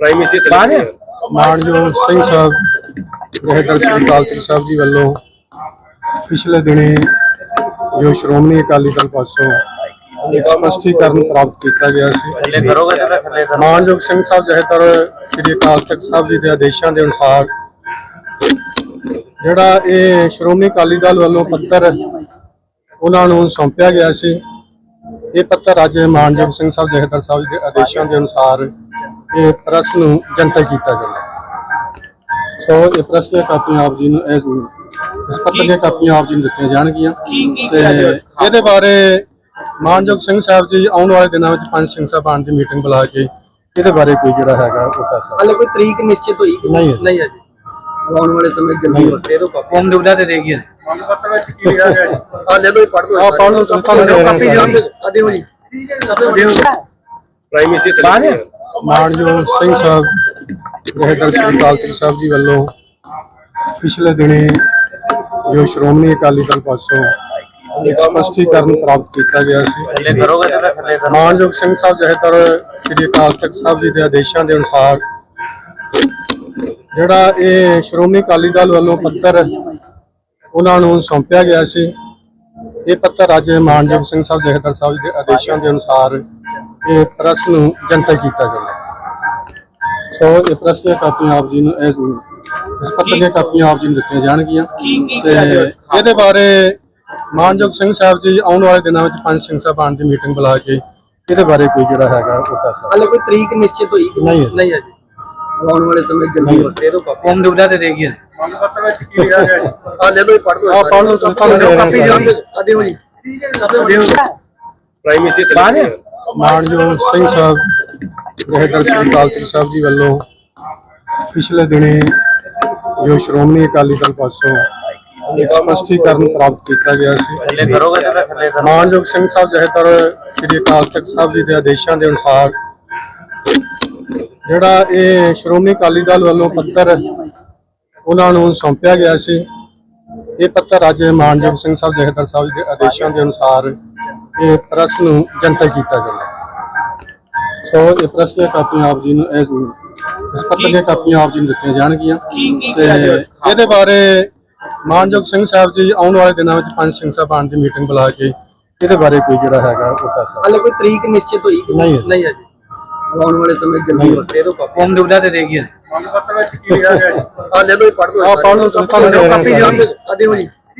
ਤੇ ਹੈ? ਮਾਨਯੋਗ ਸਿੰਘ ਸਾਹਿਬ ਜਹੇਦਾਰ ਸ੍ਰੀ ਅਕਾਲ ਤਖਤ ਸਾਹਿਬ ਜੀ ਵੱਲੋਂ ਪਿਛਲੇ ਦਿਨੀ ਜੋ ਸ਼੍ਰੋਮਣੀ ਅਕਾਲੀ ਦਲ ਪਾਸੋਂ ਇੱਕ ਸਪਸ਼ਟੀਕਰਨ ਪ੍ਰਾਪਤ ਕੀਤਾ ਗਿਆ ਸੀ ਮਾਨਯੋਗ ਸਿੰਘ ਸਾਹਿਬ ਜਹੇਦਾਰ ਸ੍ਰੀ ਅਕਾਲ ਤਖਤ ਸਾਹਿਬ ਜੀ ਦੇ ਆਦੇਸ਼ਾਂ ਦੇ ਅਨੁਸਾਰ ਜਿਹੜਾ ਇਹ ਸ਼੍ਰੋਮਣੀ ਅਕਾਲੀ ਦਲ ਵੱਲੋਂ ਪੱਤਰ ਉਹਨਾਂ ਨੂੰ ਸੌਂਪਿਆ ਗਿਆ ਸੀ ਇਹ ਪੱਤਰ ਅੱਜ ਮਾਨਯੋਗ ਸਿੰਘ ਸਾਹਿਬ ਜਹੇਦਾਰ ਸਾਹਿਬ ਦੇ ਆਦੇਸ਼ਾਂ ਦੇ ਅਨੁਸਾਰ ਇਹ ਪ੍ਰੈਸ ਨੂੰ ਜਨਤਕ ਕੀਤਾ ਜਾਂਦਾ ਸੋ ਇਹ ਪ੍ਰੈਸ ਦੀਆਂ ਕਾਪੀਆਂ ਆਪ ਜੀ ਨੂੰ ਇਸ ਇਸ ਪੱਤਰ ਦੀਆਂ ਕਾਪੀਆਂ ਆਪ ਜੀ ਨੂੰ ਦਿੱਤੀਆਂ ਜਾਣਗੀਆਂ। ਤੇ ਇਹਦੇ ਬਾਰੇ ਮਾਨਯੋਗ ਸਿੰਘ ਸਾਹਿਬ ਜੀ ਆਉਣ ਵਾਲੇ ਦਿਨਾਂ ਵਿੱਚ ਪੰਜ ਸਿੰਘ ਸਾਹਿਬਾਨ ਦੀ ਮੀਟਿੰਗ ਬੁਲਾ ਕੇ ਇਹਦੇ ਬਾਰੇ ਕੋਈ ਜਿਹੜਾ ਹੈਗਾ ਉਹ ਫੈਸਲਾ ਹਾਲੇ ਕੋਈ ਤਰੀਕ ਨਿਸ਼ਚਿਤ ਹੋਈ? ਕਿ ਨਹੀਂ ਹੈ। ਨਹੀਂ ਹੈ ਜੀ। ਆਉਣ ਵਾਲੇ ਸਮੇਂ ਜਲਦੀ ਹੋ। ਦੇ ਦੋ ਕੌਮ ਦੁਬਦਾ ਤੇ ਦੇਗੀ ਆ ਲੈ ਲਓ ਪੜ੍ਹ ਲਓ ਆਹ ਪੜ੍ਹ ਲਓ, ਤੁਹਾਨੂੰ ਦੇ ਰਹੇ ਕਾਪੀ ਹਾਂ ਜਾਣ ਆ ਦਿਓ ਜੀ। ਪ੍ਰਾਈਮੇਸੀ ਤੇ ਬਾਹਰ ਹੈ? ਮਾਨਯੋਗ ਸਿੰਘ ਸਾਹਿਬ ਜਹੇਦਾਰ ਸ੍ਰੀ ਅਕਾਲ ਤਖਤ ਸਾਹਿਬ ਜੀ ਵੱਲੋਂ ਪਿਛਲੇ ਦਿਨੀ ਜੋ ਸ਼੍ਰੋਮਣੀ ਅਕਾਲੀ ਦਲ ਪਾਸੋਂ ਇੱਕ ਸਪਸ਼ਟੀਕਰਨ ਪ੍ਰਾਪਤ ਕੀਤਾ ਗਿਆ ਸੀ। ਮਾਨਯੋਗ ਸਿੰਘ ਸਾਹਿਬ ਜਹੇਦਾਰ ਸ੍ਰੀ ਅਕਾਲ ਤਖਤ ਸਾਹਿਬ ਜੀ ਦੇ ਆਦੇਸ਼ਾਂ ਦੇ ਅਨੁਸਾਰ ਜਿਹੜਾ ਇਹ ਸ਼੍ਰੋਮਣੀ ਅਕਾਲੀ ਦਲ ਵੱਲੋਂ ਪੱਤਰ ਉਹਨਾਂ ਨੂੰ ਸੌਂਪਿਆ ਗਿਆ ਸੀ ਇਹ ਪੱਤਰ ਅੱਜ ਮਾਨਯੋਗ ਸਿੰਘ ਸਾਹਿਬ ਜਹੇਦਾਰ ਸਾਹਿਬ ਦੇ ਆਦੇਸ਼ਾਂ ਦੇ ਅਨੁਸਾਰ ਇਹ ਪ੍ਰੈਸ ਨੂੰ ਜਨਤਕ ਕੀਤਾ ਜਾਂਦਾ ਸੋ ਇਹ ਪ੍ਰੈਸ ਦੀਆਂ ਕਾਪੀਆਂ ਆਪ ਜੀ ਨੂੰ ਇਸ ਇਸ ਪੱਤਰ ਦੀਆਂ ਕਾਪੀਆਂ ਆਪ ਜੀ ਨੂੰ ਦਿੱਤੀਆਂ ਜਾਣਗੀਆਂ। ਤੇ ਇਹਦੇ ਬਾਰੇ ਮਾਨਯੋਗ ਸਿੰਘ ਸਾਹਿਬ ਜੀ ਆਉਣ ਵਾਲੇ ਦਿਨਾਂ ਵਿੱਚ ਪੰਜ ਸਿੰਘ ਸਾਹਿਬਾਨ ਦੀ ਮੀਟਿੰਗ ਬੁਲਾ ਕੇ ਇਹਦੇ ਬਾਰੇ ਕੋਈ ਜਿਹੜਾ ਹੈਗਾ ਉਹ ਫੈਸਲਾ ਹਾਲੇ ਕੋਈ ਤਰੀਕ ਨਿਸ਼ਚਿਤ ਹੋਈ ਕਿ ਨਹੀਂ ਹੈ। ਨਹੀਂ ਹੈ ਜੀ। ਆਉਣ ਵਾਲੇ ਸਮੇਂ ਜਲਦੀ ਹੋ। ਦੇ ਦੋ ਕੌਮ ਦੁਬਦਾ ਤੇ ਦੇਗੀ ਆ ਲੈ ਲਓ ਪੜ੍ਹ ਲਓ ਆਹ ਪੜ੍ਹ ਲਓ, ਦੇ ਹਾਂ ਕਾਪੀ ਜਾਣ ਆ ਦਿਓ ਜੀ ਪ੍ਰਾਈਮੇਸੀ ਤੇ ਬਾਹਰ ਹੈ? ਮਾਨਯੋਗ ਸਿੰਘ ਸਾਹਿਬ ਜਹੇਦਾਰ ਸ੍ਰੀ ਅਕਾਲ ਤਖਤ ਸਾਹਿਬ ਜੀ ਵੱਲੋਂ ਪਿਛਲੇ ਦਿਨੀ ਜੋ ਸ਼੍ਰੋਮਣੀ ਅਕਾਲੀ ਦਲ ਪਾਸੋਂ ਇੱਕ ਸਪਸ਼ਟੀਕਰਨ ਪ੍ਰਾਪਤ ਕੀਤਾ ਗਿਆ ਸੀ। ਮਾਨਯੋਗ ਸਿੰਘ ਸਾਹਿਬ ਜਹੇਦਾਰ ਸ੍ਰੀ ਅਕਾਲ ਤਖਤ ਸਾਹਿਬ ਜੀ ਦੇ ਆਦੇਸ਼ਾਂ ਦੇ ਅਨੁਸਾਰ ਜਿਹੜਾ ਇਹ ਸ਼੍ਰੋਮਣੀ ਅਕਾਲੀ ਦਲ ਵੱਲੋਂ ਪੱਤਰ ਉਹਨਾਂ ਨੂੰ ਸੌਂਪਿਆ ਗਿਆ ਸੀ ਇਹ ਪੱਤਰ ਅੱਜ ਮਾਨਯੋਗ ਸਿੰਘ ਸਾਹਿਬ ਜਹੇਦਾਰ ਸਾਹਿਬ ਦੇ ਆਦੇਸ਼ਾਂ ਦੇ ਅਨੁਸਾਰ ਇਹ ਪ੍ਰੈਸ ਨੂੰ ਜਨਤਕ ਕੀਤਾ ਜਾਂਦਾ ਸੋ ਇਹ ਪ੍ਰੈਸ ਦੀਆਂ ਕਾਪੀਆਂ ਆਪ ਜੀ ਨੂੰ ਇਸ ਇਸ ਪੱਤਰ ਦੀਆਂ ਕਾਪੀਆਂ ਆਪ ਜੀ ਨੂੰ ਦਿੱਤੀਆਂ ਜਾਣਗੀਆਂ। ਤੇ ਇਹਦੇ ਬਾਰੇ ਮਾਨਯੋਗ ਸਿੰਘ ਸਾਹਿਬ ਜੀ ਆਉਣ ਵਾਲੇ ਦਿਨਾਂ ਵਿੱਚ ਪੰਜ ਸਿੰਘ ਸਾਹਿਬਾਨ ਦੀ ਮੀਟਿੰਗ ਬੁਲਾ ਕੇ ਇਹਦੇ ਬਾਰੇ ਕੋਈ ਜਿਹੜਾ ਹੈਗਾ ਉਹ ਫੈਸਲਾ ਹਾਲੇ ਕੋਈ ਤਰੀਕ ਨਿਸ਼ਚਿਤ ਹੋਈ ਕਿ ਨਹੀਂ। ਹੈ। ਨਹੀਂ ਹੈ ਜੀ? ਆਉਣ ਵਾਲੇ ਸਮੇਂ ਜਲਦੀ ਹੋ ਦੇ ਦੋ ਕੌਮ ਦੁਬਦਾ ਤੇ ਦੇਗੀ ਆ ਲੈ ਲਓ ਪੜ੍ਹ ਲਓ ਆਹ ਪੜ੍ਹ ਲਓ, ਤੁਹਾਨੂੰ ਦੇ ਰਹੇ ਹਾਂ ਕਾਪੀ ਜਾਣ ਆ ਦਿਓ ਜੀ।